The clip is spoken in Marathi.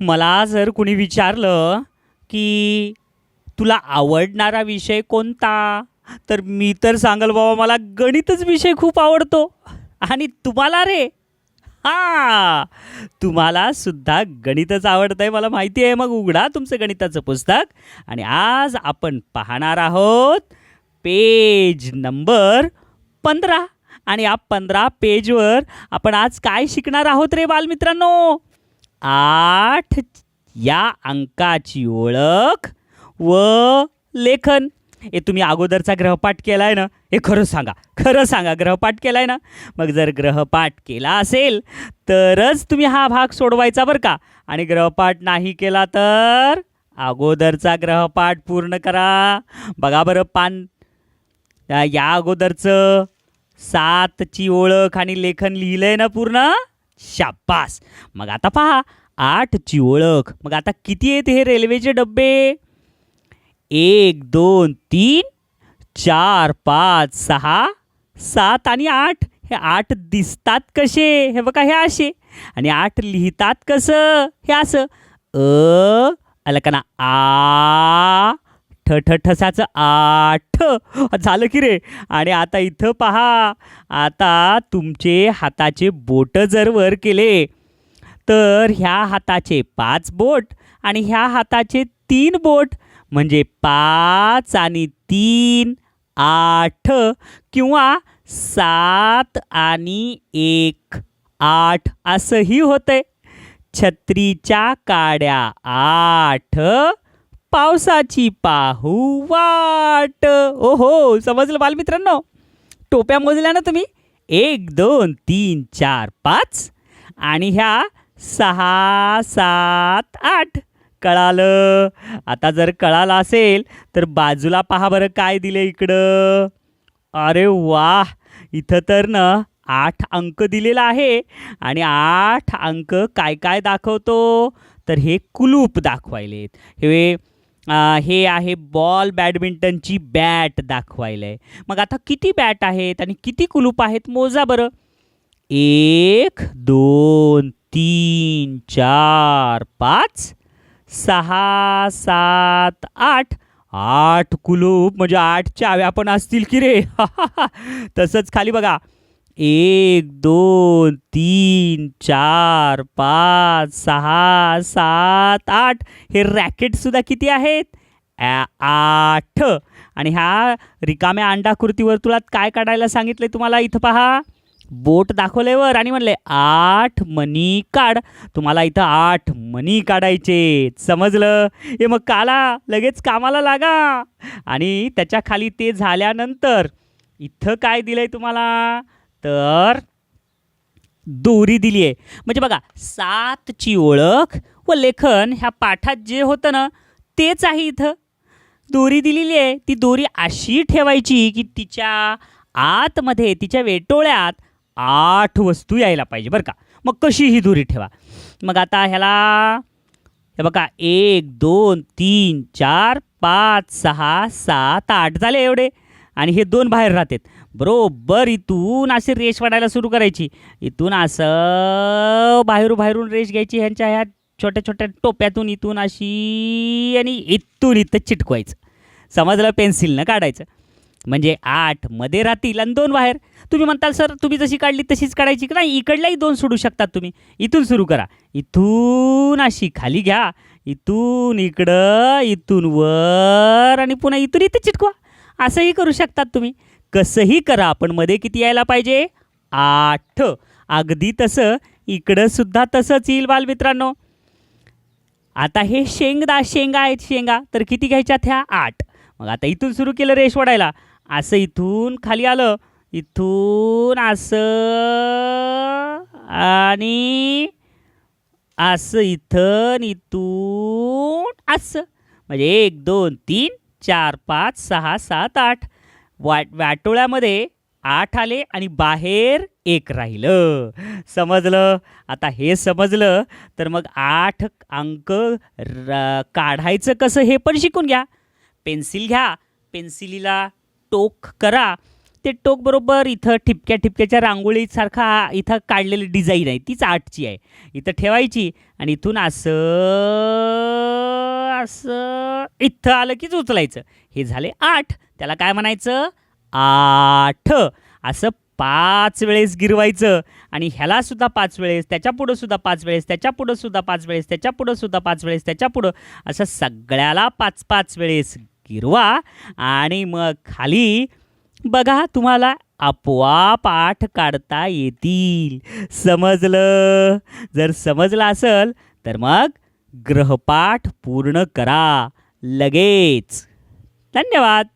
मला जर कुणी विचारलं की तुला आवडणारा विषय कोणता? तर मी तर सांगल बाबा मला गणितच विषय खूप आवडतो. आणि तुम्हाला रे? हा. तुम्हाला सुद्धा गणितच आवडतं आहे मला माहिती आहे. मग उघडा तुमचं गणिताचं पुस्तक. आणि आज आपण पाहणार आहोत पेज नंबर पंधरा. आणि या पंधरा पेजवर आपण आज काय शिकणार आहोत रे बालमित्रांनो? आठ या अंकाची ओळख व लेखन. हे तुम्ही अगोदरचा ग्रहपाठ केला आहे ना? हे खरं सांगा खरं सांगा ग्रहपाठ केला आहे ना? मग जर ग्रहपाठ केला असेल तरच तुम्ही हा भाग सोडवायचा बरं का? आणि ग्रहपाठ नाही केला तर अगोदरचा ग्रहपाठ पूर्ण करा. बघा बरं पान या या अगोदरचं सातची ओळख आणि लेखन लिहिलं आहे ना पूर्ण? शाबास. मग आता पहा आठची ओळख. मग आता किती आहेत हे रेल्वेचे डब्बे? एक दोन तीन चार पाच सहा सात आणि आठ. हे आठ दिसतात कसे? हे बघा हे असे. आणि आठ लिहितात कसं? हे असं. अ आलं का ना आ ठ ठ ठसाचं आठ. झालं की रे? आणि आता इथं पहा. आता तुमचे हाताचे बोट जर वर केले तर ह्या हाताचे पाच बोट आणि ह्या हाताचे तीन बोट म्हणजे पाच आणि तीन आठ किंवा सात आणि एक आठ असंही होतंय. छत्रीच्या काड्या आठ पावसाची पाहू वाट. ओहो समजलं बालमित्रांनो? टोप्या मोजल्या ना तुम्ही? एक दोन तीन चार पाच. आणि ह्या सहा सात आठ. कळालं? आता जर कळालं असेल तर बाजूला पहा बरं काय दिले इकडं. अरे वा इथं तर ना आठ अंक दिलेला आहे. आणि आठ अंक काय काय दाखवतो? तर हे कुलूप दाखवायलेत. हे हे आहे बॉल बॅडमिंटनची बॅट दाखवायला आहे मग आता किती बॅट आहेत आणि किती कुलूप आहेत मोजा बरं. एक दोन तीन चार पाच सहा सात आठ. आठ कुलूप म्हणजे आठ चाव्या पण असतील की रे. तसंच खाली बघा. एक दोन तीन चार पाच सहा सात आठ. हे रॅकेटसुद्धा किती आहेत? आठ. आणि ह्या रिकाम्या अंडाकृती वर्तुळात काय काढायला सांगितले तुम्हाला इथं पहा? बोट दाखवले वर आणि म्हणले आठ मनी काढ. तुम्हाला इथं आठ मनी काढायचे. समजलं? हे मग काला लगेच कामाला लागा. आणि त्याच्याखाली ते झाल्यानंतर इथं काय दिलं आहे तुम्हाला? तर दोरी दिली आहे. म्हणजे बघा सातची ओळख व लेखन ह्या पाठात जे होतं ना तेच आहे इथं. दोरी दिलेली आहे ती दोरी अशी ठेवायची की तिच्या आतमध्ये तिच्या वेटोळ्यात आठ वस्तू यायला पाहिजे बरं का. मग कशी ही दोरी ठेवा? मग आता ह्याला हे बघा एक दोन तीन चार पाच सहा सात आठ झाले एवढे. आणि हे दोन बाहेर राहतात. बरोबर इथून अशी रेष वाढायला सुरू करायची. इथून असं बाहेरून बाहेरून रेष घ्यायची ह्यांच्या ह्या छोट्या छोट्या टोप्यातून इथून अशी आणि इथून इथं चिटकवायचं. समजलं? पेन्सिलनं काढायचं. म्हणजे आठमध्ये राहतील आणि दोन बाहेर. तुम्ही म्हणताल सर तुम्ही जशी काढली तशीच काढायची की नाही? इकडल्याही दोन सोडू शकतात तुम्ही. इथून सुरू करा. इथून अशी खाली घ्या. इथून इकडं इथून वर आणि पुन्हा इथून इथे चिटकवा. असंही करू शकतात तुम्ही. कसंही करा पण मध्ये किती यायला पाहिजे? आठ. अगदी तसं इकडंसुद्धा तसंच येईल बालमित्रांनो. आता हे शेंगदा शेंगा आहेत शेंगा तर किती घ्यायच्यात ह्या आठ. मग आता इथून सुरू केलं रेश ओढायला असं इथून खाली आलं. इथून असं आणि असं इथं इथून असं. म्हणजे एक दोन तीन चार पाच सहा सात आठ. वाट वाटोळ्यामध्ये आठ आले आणि बाहेर एक राहिलं. समजलं? आता हे समजलं तर मग आठ अंक र काढायचं कसं हे पण शिकून घ्या. पेन्सिल घ्या पेन्सिलीला टोक करा. ते टोक बरोबर इथं ठिपक्या ठिपक्याच्या रांगोळीसारखा इथं काढलेली डिझाईन आहे तीच आठची आहे. इथं ठेवायची आणि इथून असं असं इथं आलं कीच उचलायचं. हे झाले आठ. त्याला काय म्हणायचं? आठ. असं पाच वेळेस गिरवायचं. आणि ह्यालासुद्धा पाच वेळेस त्याच्यापुढंसुद्धा पाच वेळेस त्याच्यापुढंसुद्धा सुद्धा पाच वेळेस त्याच्या पाच वेळेस त्याच्यापुढं असं सगळ्याला पाच पाच वेळेस गिरवा आणि मग खाली बघा तुम्हाला आपोआप आठ काढता येतील. समजलं? जर समजलं असेल तर मग ग्रहपाठ पूर्ण करा लगेच. धन्यवाद.